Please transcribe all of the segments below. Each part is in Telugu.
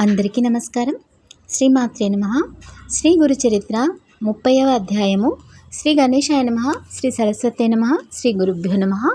అందరికీ నమస్కారం. శ్రీమాత్రే నమ. శ్రీ గురు చరిత్ర ముప్పైవ అధ్యాయము శ్రీ గణేశాయ నమ శ్రీ సరస్వతి నమ శ్రీ గురుభ్యో నమ.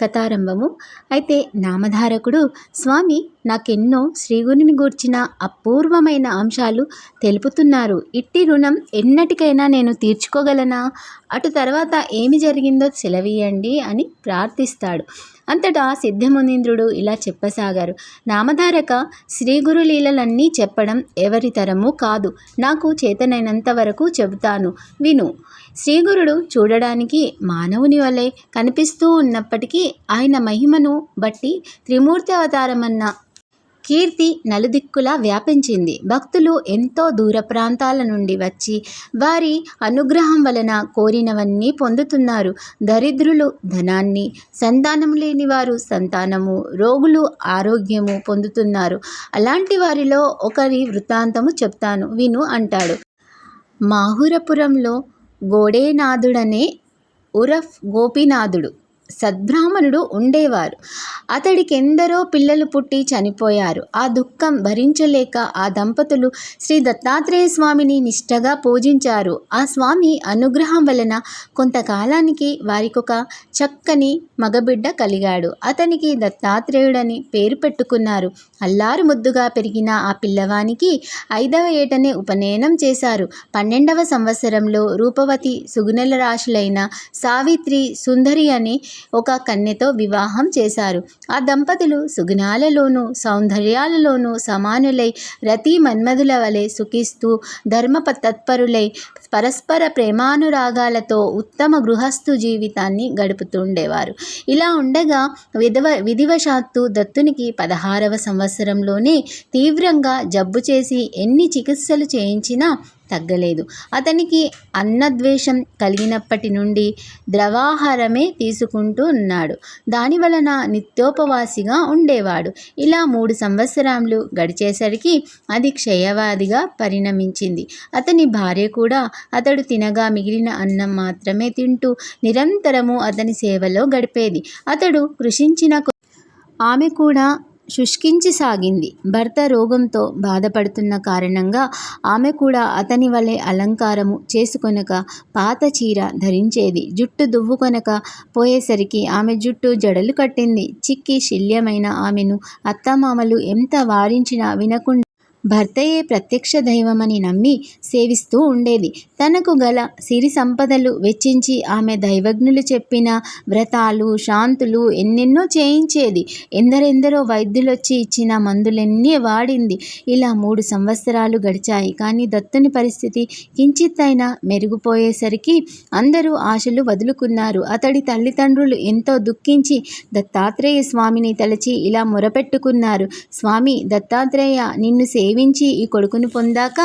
కథారంభము. అయితే నామధారకుడు స్వామి నాకెన్నో శ్రీగురిని గూర్చిన అపూర్వమైన అంశాలు తెలుపుతున్నారు. ఇట్టి రుణం ఎన్నటికైనా నేను తీర్చుకోగలనా? అటు తర్వాత ఏమి జరిగిందో సెలవీయండి అని ప్రార్థిస్తాడు. అంతటా సిద్ధమునీంద్రుడు ఇలా చెప్పసాగారు. నామధారక శ్రీగురు లీలలన్నీ చెప్పడం ఎవరితరము కాదు. నాకు చేతనైనంత వరకు చెబుతాను. విను శ్రీగురుడు చూడడానికి మానవుని వలె కనిపిస్తూ ఉన్నప్పటికీ ఆయన మహిమను బట్టి త్రిమూర్తి అవతారమన్న కీర్తి నలుదిక్కులా వ్యాపించింది. భక్తులు ఎంతో దూర ప్రాంతాల నుండి వచ్చి వారి అనుగ్రహం వలన కోరినవన్నీ పొందుతున్నారు. దరిద్రులు ధనాన్ని సంతానం లేని వారు సంతానము రోగులు ఆరోగ్యము పొందుతున్నారు. అలాంటి వారిలో ఒకరి వృత్తాంతము చెప్తాను విను అంటాడు. మాహురపురంలో గోడేనాథుడనే ఉరఫ్ గోపీనాథుడు. సద్బ్రాహ్మణుడు ఉండేవారు. అతడికి ఎందరో పిల్లలు పుట్టి చనిపోయారు. ఆ దుఃఖం భరించలేక ఆ దంపతులు శ్రీ దత్తాత్రేయ స్వామిని నిష్టగా పూజించారు. ఆ స్వామి అనుగ్రహం వలన కొంతకాలానికి వారికొక చక్కని మగబిడ్డ కలిగాడు. అతనికి దత్తాత్రేయుడని పేరు పెట్టుకున్నారు. అల్లారు ముద్దుగా పెరిగిన ఆ పిల్లవానికి ఐదవ ఏటనే ఉపనయనం చేశారు. పన్నెండవ సంవత్సరంలో రూపవతి సుగుణల రాశులైన సావిత్రి సుందరి అనే ఒక కన్యతో వివాహం చేశారు. ఆ దంపతులు సుగుణాలలోనూ సౌందర్యాలలోనూ సమానులై రతి మన్మధుల వలె సుఖిస్తూ ధర్మ తత్పరులై పరస్పర ప్రేమానురాగాలతో ఉత్తమ గృహస్థు జీవితాన్ని గడుపుతుండేవారు. ఇలా ఉండగా విధవ విధివశాత్తు దత్తునికి పదహారవ సంవత్సరంలోనే తీవ్రంగా జబ్బు చేసి ఎన్ని చికిత్సలు చేయించినా తగ్గలేదు. అతనికి అన్నద్వేషం కలిగినప్పటి నుండి ద్రవాహారమే తీసుకుంటూ ఉన్నాడు. దాని వలన నిత్యోపవాసిగా ఉండేవాడు. ఇలా మూడు సంవత్సరాలు గడిచేసరికి అది క్షయవాదిగా పరిణమించింది. అతని భార్య కూడా అతడు తినగా మిగిలిన అన్నం మాత్రమే తింటూ నిరంతరము అతని సేవలో గడిపేది. అతడు కృషించిన ఆమె కూడా శుష్కించసాగింది. భర్త రోగంతో బాధపడుతున్న కారణంగా ఆమె కూడా అతని వలె అలంకారము చేసుకొనక పాత చీర ధరించేది. జుట్టు దువ్వుకొనక పోయేసరికి ఆమె జుట్టు జడలు కట్టింది. చిక్కి శల్యమైన ఆమెను అత్తమామలు ఎంత వారించినా వినకుండా భర్తయే ప్రత్యక్ష దైవమని నమ్మి సేవిస్తూ ఉండేది. తనకు గల సిరి సంపదలు వెచ్చించి ఆమె దైవజ్ఞులు చెప్పిన వ్రతాలు శాంతులు ఎన్నెన్నో చేయించేది. ఎందరెందరో వైద్యులొచ్చి ఇచ్చిన మందులన్నీ వాడింది. ఇలా మూడు సంవత్సరాలు గడిచాయి. కానీ దత్తుని పరిస్థితి కించిత్తైనా మెరుగుపోయేసరికి అందరూ ఆశలు వదులుకున్నారు. అతడి తల్లిదండ్రులు ఎంతో దుఃఖించి దత్తాత్రేయ స్వామిని తలచి ఇలా మొరపెట్టుకున్నారు. స్వామి దత్తాత్రేయ నిన్ను సేవించి ఈ కొడుకును పొందాక?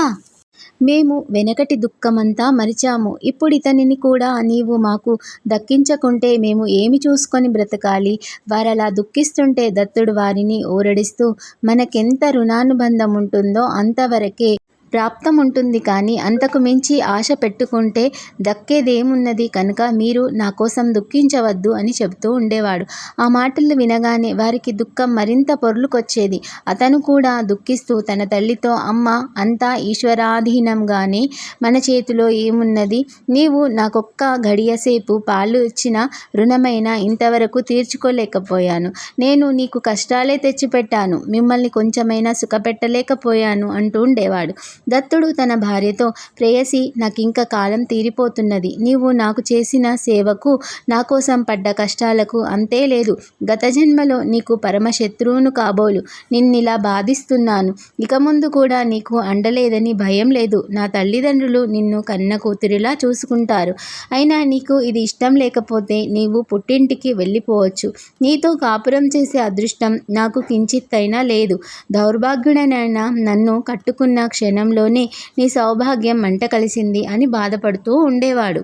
మేము వెనకటి దుఃఖమంతా మరిచాము. ఇప్పుడు ఇతనిని కూడా నీవు మాకు దక్కించకుంటే మేము ఏమి చూసుకొని బ్రతకాలి? వారలా దుఃఖిస్తుంటే దత్తుడు వారిని ఊరడిస్తూ మనకెంత రుణానుబంధం ఉంటుందో అంతవరకే ప్రాప్తం ఉంటుంది కానీ అంతకు మించి ఆశ పెట్టుకుంటే దక్కేదేమున్నది కనుక మీరు నా కోసం దుఃఖించవద్దు అని చెబుతూ ఉండేవాడు. ఆ మాటలు వినగానే వారికి దుఃఖం మరింత పొర్లుకొచ్చేది. అతను కూడా దుఃఖిస్తూ తన తల్లితో అమ్మ అంతా ఈశ్వరాధీనంగానే మన చేతిలో ఏమున్నది? నీవు నాకొక్క గడియసేపు పాలు ఇచ్చిన రుణమైన ఇంతవరకు తీర్చుకోలేకపోయాను. నేను నీకు కష్టాలే తెచ్చిపెట్టాను. మిమ్మల్ని కొంచెమైనా సుఖపెట్టలేకపోయాను అంటూ ఉండేవాడు. దత్తుడు తన భార్యతో ప్రేయసి నాకింక కాలం తీరిపోతున్నది. నీవు నాకు చేసిన సేవకు నా కోసం పడ్డ కష్టాలకు అంతే లేదు. గత జన్మలో నీకు పరమశత్రువును కాబోలు. నిన్నిలా బాధిస్తున్నాను. ఇక ముందు కూడా నీకు అండలేదని భయం లేదు. నా తల్లిదండ్రులు నిన్ను కన్న కూతురిలా చూసుకుంటారు. అయినా నీకు ఇది ఇష్టం లేకపోతే నీవు పుట్టింటికి వెళ్ళిపోవచ్చు. నీతో కాపురం చేసే అదృష్టం నాకు కించిత్తైనా లేదు. దౌర్భాగ్యుడనైనా నన్ను కట్టుకున్న సమయంలోనే నీ సౌభాగ్యం మంట కలిసింది అని బాధపడుతూ ఉండేవాడు.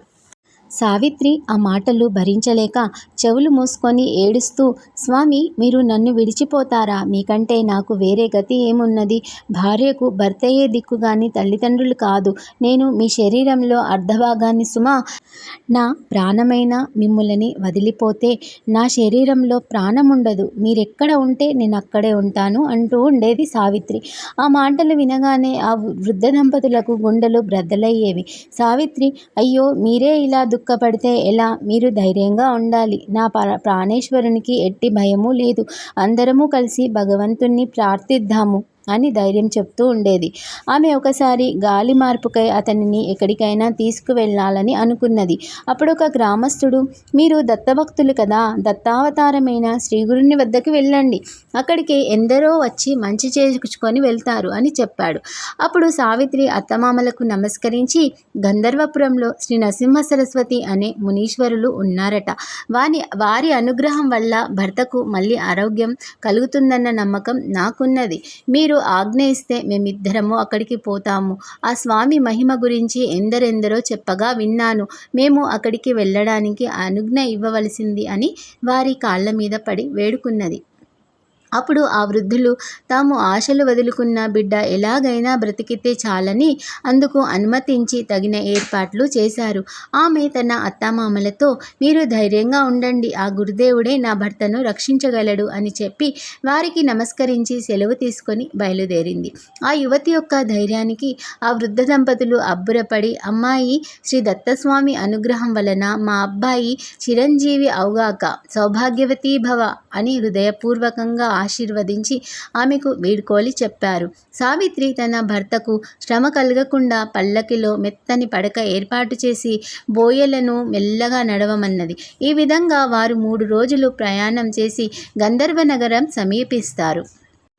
సావిత్రి ఆ మాటలు భరించలేక చెవులు మూసుకొని ఏడుస్తూ స్వామి మీరు నన్ను విడిచిపోతారా? మీకంటే నాకు వేరే గతి ఏమున్నది? భార్యకు భర్తయే దిక్కు గాని తల్లిదండ్రులు కాదు. నేను మీ శరీరంలో అర్ధభాగాన్ని సుమా నా ప్రాణమైన మిమ్ములని వదిలిపోతే నా శరీరంలో ప్రాణం ఉండదు మీరెక్కడ ఉంటే నేను అక్కడే ఉంటాను అంటూ ఉండేది సావిత్రి. ఆ మాటలు వినగానే ఆ వృద్ధ దంపతులకు గుండెలు బ్రద్దలయ్యేవి. సావిత్రి అయ్యో మీరే ఇలా దుఃఖపడితే ఎలా? మీరు ధైర్యంగా ఉండాలి. నా ప్రాణేశ్వరునికి ఎట్టి భయము లేదు. అందరము కలిసి భగవంతుణ్ణి ప్రార్థిద్దాము. అని ధైర్యం చెప్తూ ఉండేది. ఆమె ఒకసారి గాలి మార్పుకై అతనిని ఎక్కడికైనా తీసుకువెళ్ళాలని అనుకున్నది. అప్పుడు ఒక గ్రామస్తుడు మీరు దత్తభక్తులు కదా దత్తావతారమైన శ్రీగురుని వద్దకు వెళ్ళండి. అక్కడికి ఎందరో వచ్చి మంచి చేసుకుని వెళ్తారు అని చెప్పాడు. అప్పుడు సావిత్రి అత్తమామలకు నమస్కరించి గంధర్వపురంలో శ్రీ నరసింహ సరస్వతి అనే మునీశ్వరులు ఉన్నారట. వాని వారి అనుగ్రహం వల్ల భర్తకు మళ్ళీ ఆరోగ్యం కలుగుతుందన్న నమ్మకం నాకున్నది. మీరు మీరు ఆజ్ఞ ఇస్తే మేమిద్దరము అక్కడికి పోతాము. ఆ స్వామి మహిమ గురించి ఎందరెందరో చెప్పగా విన్నాను. మేము అక్కడికి వెళ్ళడానికి అనుజ్ఞ ఇవ్వవలసింది అని వారి కాళ్ళ మీద పడి వేడుకున్నది. అప్పుడు ఆ వృద్ధులు తాము ఆశలు వదులుకున్న బిడ్డ ఎలాగైనా బ్రతికితే చాలని అందుకు అనుమతించి తగిన ఏర్పాట్లు చేశారు. ఆమె తన అత్తామామలతో మీరు ధైర్యంగా ఉండండి ఆ గురుదేవుడే నా భర్తను రక్షించగలడు అని చెప్పి వారికి నమస్కరించి సెలవు తీసుకొని బయలుదేరింది. ఆ యువతి యొక్క ధైర్యానికి ఆ వృద్ధ దంపతులు అబ్బురపడి అమ్మాయి శ్రీ దత్తస్వామి అనుగ్రహం వలన మా అబ్బాయి చిరంజీవి అవుగాక సౌభాగ్యవతీ భవ అని హృదయపూర్వకంగా ఆశీర్వదించి ఆమెకు వీడ్కోలి చెప్పారు. సావిత్రి తన భర్తకు శ్రమ కలగకుండా పల్లకిలో మెత్తని పడక ఏర్పాటు చేసి బోయలను మెల్లగా నడవమన్నది. ఈ విధంగా వారు మూడు రోజులు ప్రయాణం చేసి గంధర్వ నగరం సమీపిస్తారు.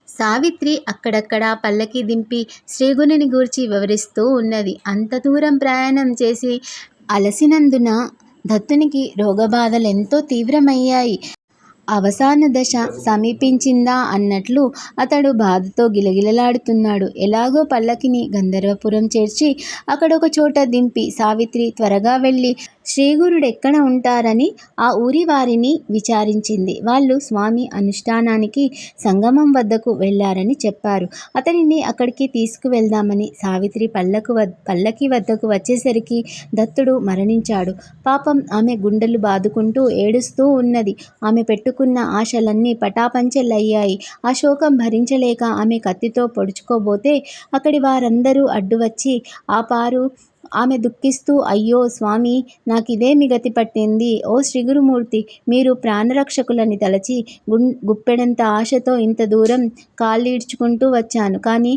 సావిత్రి అక్కడక్కడ పల్లకి దింపి శ్రీగుణుని గూర్చి వివరిస్తూ ఉన్నది. అంత దూరం ప్రయాణం చేసి అలసినందున దత్తునికి రోగబాధలు ఎంతో తీవ్రమయ్యాయి. అవసాన దశ సమీపించిందా అన్నట్లు అతడు బాధతో గిలగిలలాడుతున్నాడు. ఎలాగో పల్లకిని గంధర్వపురం చేర్చి అక్కడ ఒక చోట దింపి సావిత్రి త్వరగా వెళ్ళి శ్రీగురుడెక్కడ ఉంటారని ఆ ఊరి వారిని విచారించింది. వాళ్ళు స్వామి అనుష్ఠానానికి సంగమం వద్దకు వెళ్ళారని చెప్పారు. అతనిని అక్కడికి తీసుకువెళ్దామని సావిత్రి పల్లకు పల్లకి వద్దకు వచ్చేసరికి దత్తుడు మరణించాడు. పాపం ఆమె గుండెలు బాదుకుంటూ ఏడుస్తూ ఉన్నది. ఆమె పెట్టు పెట్టుకున్న ఆశలన్నీ పటాపంచెలయ్యాయి. ఆ శోకం భరించలేక ఆమె కత్తితో పొడుచుకోబోతే అక్కడి వారందరూ అడ్డు వచ్చి ఆపారు ఆమె దుఃఖిస్తూ అయ్యో స్వామి నాకిదేమి గతి పట్టింది? ఓ శ్రీగురుమూర్తి మీరు ప్రాణరక్షకులని తలచి గుప్పెడంత ఆశతో ఇంత దూరం కాళ్ళీడ్చుకుంటూ వచ్చాను. కానీ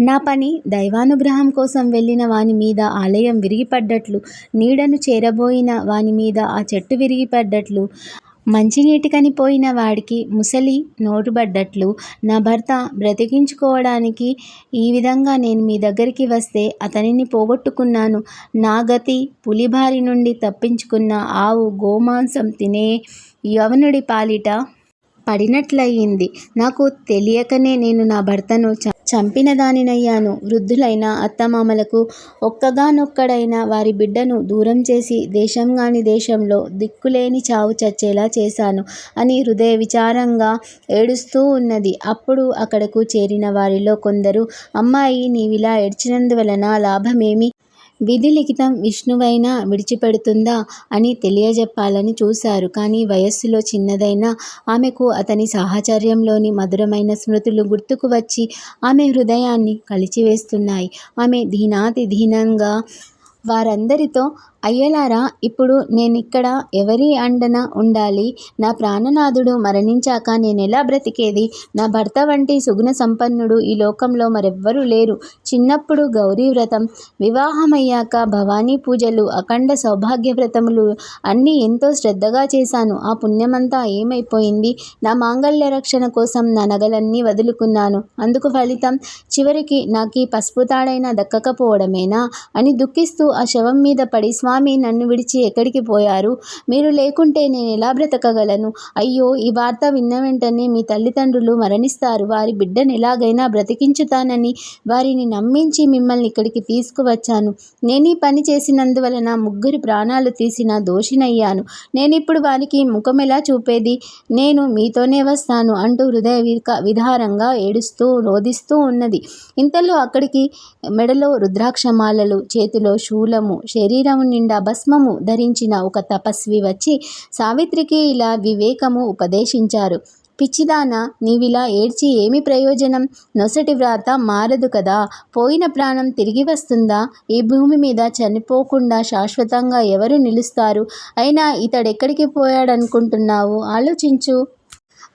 నా పని దైవానుగ్రహం కోసం వెళ్ళిన వాని మీద ఆలయం విరిగిపడ్డట్లు నీడను చేరబోయిన వాని మీద ఆ చెట్టు విరిగిపడ్డట్లు మంచినీటికని పోయిన వాడికి ముసలి నోటుబడ్డట్లు నా భర్త బ్రతికించుకోవడానికి ఈ విధంగా నేను మీ దగ్గరికి వస్తే అతనిని పోగొట్టుకున్నాను. నా గతి పులిబారి నుండి తప్పించుకున్న ఆవు గోమాంసం తినే యవనుడి పాలిట పడినట్లయింది. నాకు తెలియకనే నేను నా భర్తను చంపిన దానినయ్యాను వృద్ధులైన అత్తమామలకు ఒక్కగానొక్కడైన వారి బిడ్డను దూరం చేసి దేశంగాని దేశంలో దిక్కులేని చావు చచ్చేలా చేశాను అని హృదయ విచారంగా ఏడుస్తూ ఉన్నది. అప్పుడు అక్కడకు చేరిన వారిలో కొందరు అమ్మాయి నీవిలా ఏడ్చినందువలన లాభమేమి? విధి లిఖితం విష్ణువైనా విడిచిపెడుతుందా అని తెలియజెప్పాలని చూశారు. కానీ వయస్సులో చిన్నదైన ఆమెకు అతని సాహచర్యంలోని మధురమైన స్మృతులు గుర్తుకు వచ్చి ఆమె హృదయాన్ని కలిచివేస్తున్నాయి. ఆమె దీనాతి దీనంగా వారందరితో అయ్యలారా ఇప్పుడు నేనిక్కడ ఎవరి అండన ఉండాలి? నా ప్రాణనాథుడు మరణించాక నేనెలా బ్రతికేది? నా భర్త వంటి సుగుణ సంపన్నుడు ఈ లోకంలో మరెవ్వరూ లేరు. చిన్నప్పుడు గౌరీ వ్రతం వివాహమయ్యాక భవానీ పూజలు అఖండ సౌభాగ్య వ్రతములు అన్నీ ఎంతో శ్రద్ధగా చేశాను. ఆ పుణ్యమంతా ఏమైపోయింది? నా మాంగళ్య రక్షణ కోసం నా నగలన్నీ వదులుకున్నాను. అందుకు ఫలితం చివరికి నాకు పసుపు తాడైనా దక్కకపోవడమేనా? అని దుఃఖిస్తూ ఆ శవం మీద పడి స్వామి నన్ను విడిచి ఎక్కడికి పోయారు? మీరు లేకుంటే నేను ఎలా బ్రతకగలను? అయ్యో ఈ వార్త విన్న వెంటనే మీ తల్లిదండ్రులు మరణిస్తారు. వారి బిడ్డను ఎలాగైనా బ్రతికించుతానని వారిని నమ్మించి మిమ్మల్ని ఇక్కడికి తీసుకువచ్చాను. నేను ఈ పని చేసినందువలన ముగ్గురి ప్రాణాలు తీసిన దోషినయ్యాను. నేను ఇప్పుడు వారికి ముఖం ఎలా చూపేది? నేను మీతోనే వస్తాను అంటూ హృదయ విధారంగా ఏడుస్తూ రోధిస్తూ ఉన్నది. ఇంతలో అక్కడికి మెడలో రుద్రాక్షమాలలు చేతిలో శూలము శరీరం నిండా భస్మము ధరించిన ఒక తపస్వి వచ్చి సావిత్రికి ఇలా వివేకము ఉపదేశించారు. పిచ్చిదానా నీవిలా ఏడ్చి ఏమి ప్రయోజనం? నొసటి వ్రాత మారదు కదా. పోయిన ప్రాణం తిరిగి వస్తుందా? ఈ భూమి మీద చనిపోకుండా శాశ్వతంగా ఎవరు నిలుస్తారు? అయినా ఇతడెక్కడికి పోయాడనుకుంటున్నావు? ఆలోచించు.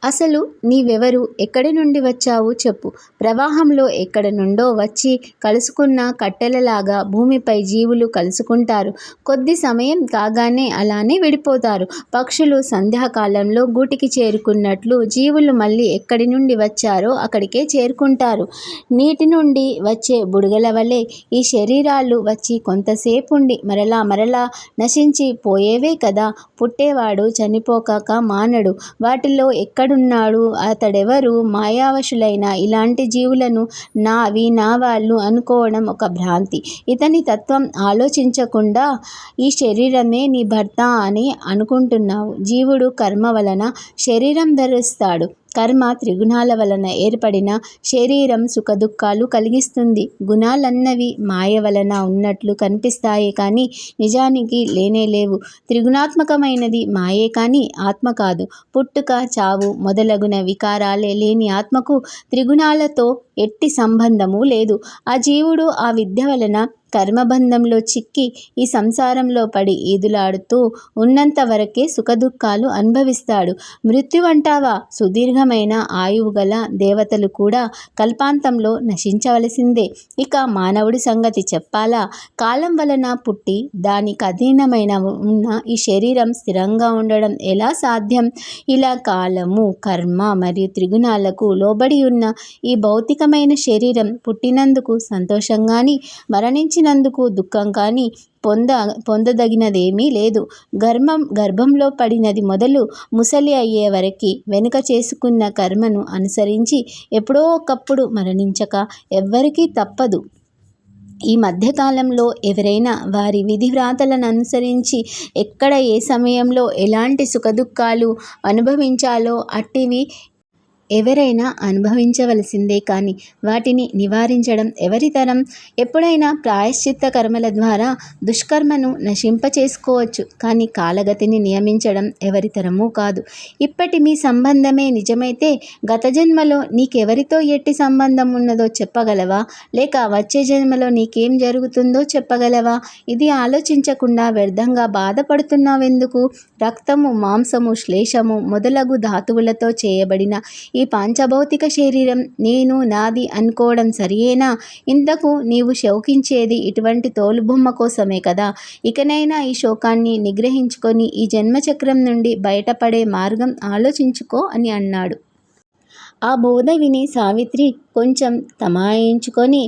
అసలు నీవెవరు? ఎక్కడి నుండి వచ్చావు చెప్పు. ప్రవాహంలో ఎక్కడ నుండో వచ్చి కలుసుకున్న కట్టెలలాగా భూమిపై జీవులు కలుసుకుంటారు. కొద్ది సమయం కాగానే అలానే విడిపోతారు. పక్షులు సంధ్యాకాలంలో గూటికి చేరుకున్నట్లు జీవులు మళ్ళీ ఎక్కడి నుండి వచ్చారో అక్కడికే చేరుకుంటారు. నీటి నుండి వచ్చే బుడగల వలె ఈ శరీరాలు వచ్చి కొంతసేపు ఉండి మరలా మరలా నశించి పోయేవే కదా. పుట్టేవాడు చనిపోకాక మానడు. వాటిలో ఎక్కడ ఉన్నాడు అతడెవరు? మాయావశులైన ఇలాంటి జీవులను నావి నా వాళ్ళు అనుకోవడం ఒక భ్రాంతి. ఇతని తత్వం ఆలోచించకుండా ఈ శరీరమే నీ భర్త అని అనుకుంటున్నావు. జీవుడు కర్మ వలన శరీరం ధరిస్తాడు. కర్మ త్రిగుణాల వలన ఏర్పడిన శరీరం సుఖదుఖాలు కలిగిస్తుంది. గుణాలన్నవి మాయ వలన ఉన్నట్లు కనిపిస్తాయి కానీ నిజానికి లేనే లేవు. త్రిగుణాత్మకమైనది మాయే కానీ ఆత్మ కాదు. పుట్టుక చావు మొదలగున వికారాలే లేని ఆత్మకు త్రిగుణాలతో ఎట్టి సంబంధము లేదు. ఆ జీవుడు ఆ విద్య వలన కర్మబంధంలో చిక్కి ఈ సంసారంలో పడి ఈదులాడుతూ ఉన్నంత వరకే సుఖదుఖాలు అనుభవిస్తాడు. మృత్యు అంటావా సుదీర్ఘమైన ఆయువు గల దేవతలు కూడా కల్పాంతంలో నశించవలసిందే. ఇక మానవుడి సంగతి చెప్పాలా? కాలం వలన పుట్టి దానికి అధీనమైన ఉన్న ఈ శరీరం స్థిరంగా ఉండడం ఎలా సాధ్యం? ఇలా కాలము కర్మ మరియు త్రిగుణాలకు లోబడి ఉన్న ఈ భౌతిక భౌతికమైన శరీరం పుట్టినందుకు సంతోషంగాని కానీ మరణించినందుకు దుఃఖం కానీ పొంద పొందదగినదేమీ లేదు. గర్భం గర్భంలో పడినది మొదలు ముసలి అయ్యే వరకు వెనుక చేసుకున్న కర్మను అనుసరించి ఎప్పుడో ఒకప్పుడు మరణించక ఎవ్వరికీ తప్పదు. ఈ మధ్యకాలంలో ఎవరైనా వారి విధి వ్రాతలను అనుసరించి ఎక్కడ ఏ సమయంలో ఎలాంటి సుఖదుఖాలు అనుభవించాలో అట్టివి ఎవరైనా అనుభవించవలసిందే కానీ వాటిని నివారించడం ఎవరితరం ఎప్పుడైనా ప్రాయశ్చిత్త కర్మల ద్వారా దుష్కర్మను నశింపచేసుకోవచ్చు కానీ కాలగతిని నియమించడం ఎవరితరమూ కాదు. ఇప్పటి మీ సంబంధమే నిజమైతే గత జన్మలో నీకెవరితో ఎట్టి సంబంధం ఉన్నదో చెప్పగలవా? లేక వచ్చే జన్మలో నీకేం జరుగుతుందో చెప్పగలవా? ఇది ఆలోచించకుండా వ్యర్థంగా బాధపడుతున్నావెందుకు? రక్తము మాంసము శ్లేషము మొదలగు ధాతువులతో చేయబడిన ఈ పాంచభౌతిక శరీరం నేను నాది అనుకోవడం సరియేనా? ఇంతకు నీవు శోకించేది ఇటువంటి తోలుబొమ్మ కోసమే కదా? ఇకనైనా ఈ శోకాన్ని నిగ్రహించుకొని ఈ జన్మచక్రం నుండి బయటపడే మార్గం ఆలోచించుకో అని అన్నాడు. ఆ బోధ విని సావిత్రి కొంచెం తమాయించుకొని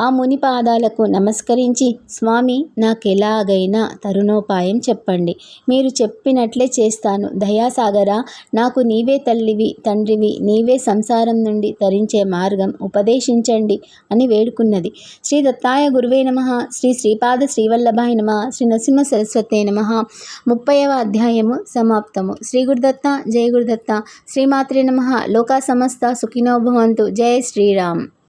ఆ ముని పాదాలకు నమస్కరించి స్వామి నాకెలాగైనా తరుణోపాయం చెప్పండి. మీరు చెప్పినట్లే చేస్తాను. దయాసాగరా నాకు నీవే తల్లివి తండ్రివి నీవే సంసారం నుండి తరించే మార్గం ఉపదేశించండి అని వేడుకున్నది. శ్రీ దత్తాయ గురువే నమ శ్రీ శ్రీపాద శ్రీవల్లభాయ నమ శ్రీ నరసింహ సరస్వతే నమ. ముప్పైవ అధ్యాయము సమాప్తము. శ్రీ గురుదత్త జయ గురుదత్త. శ్రీమాత్రే నమ. లోకా సమస్త సుఖినో భవంతు. జయ శ్రీరామ్.